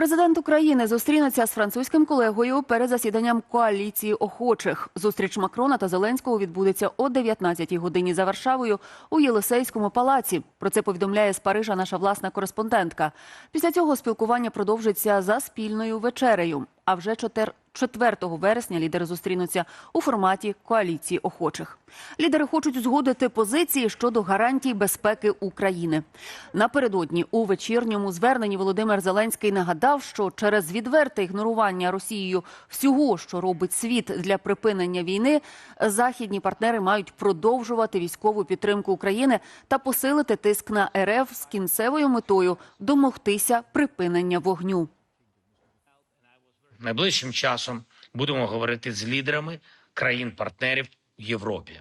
Президент України зустрінеться з французьким колегою перед засіданням коаліції охочих. Зустріч Макрона та Зеленського відбудеться о 19-й годині за Варшавою у Єлисейському палаці. Про це повідомляє з Парижа наша власна кореспондентка. Після цього спілкування продовжиться за спільною вечерею. А вже 4 4 вересня лідери зустрінуться у форматі коаліції охочих. Лідери хочуть узгодити позиції щодо гарантій безпеки України. Напередодні у вечірньому зверненні Володимир Зеленський нагадав, що через відверте ігнорування Росією всього, що робить світ для припинення війни, західні партнери мають продовжувати військову підтримку України та посилити тиск на РФ з кінцевою метою домогтися припинення вогню. Найближчим часом будемо говорити з лідерами країн-партнерів в Європі.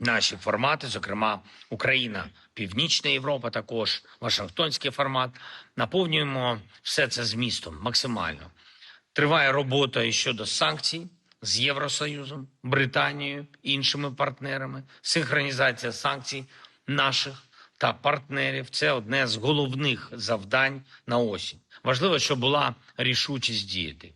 Наші формати, зокрема Україна, Північна Європа, також Вашингтонський формат, наповнюємо все це змістом максимально. Триває робота щодо санкцій з Євросоюзом, Британією, іншими партнерами. Синхронізація санкцій наших та партнерів це одне з головних завдань на осінь. Важливо, щоб була рішучість діяти.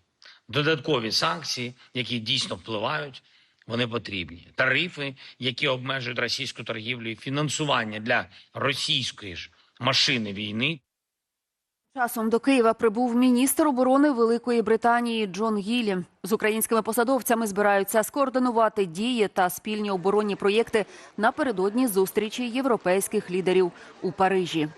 Додаткові санкції, які дійсно впливають, вони потрібні. Тарифи, які обмежують російську торгівлю, і фінансування для російської ж машини війни Часом до Києва прибув міністр оборони Великої Британії Джон Гілі. З українськими посадовцями збираються скоординувати дії та спільні оборонні проєкти напередодні зустрічі європейських лідерів у Парижі.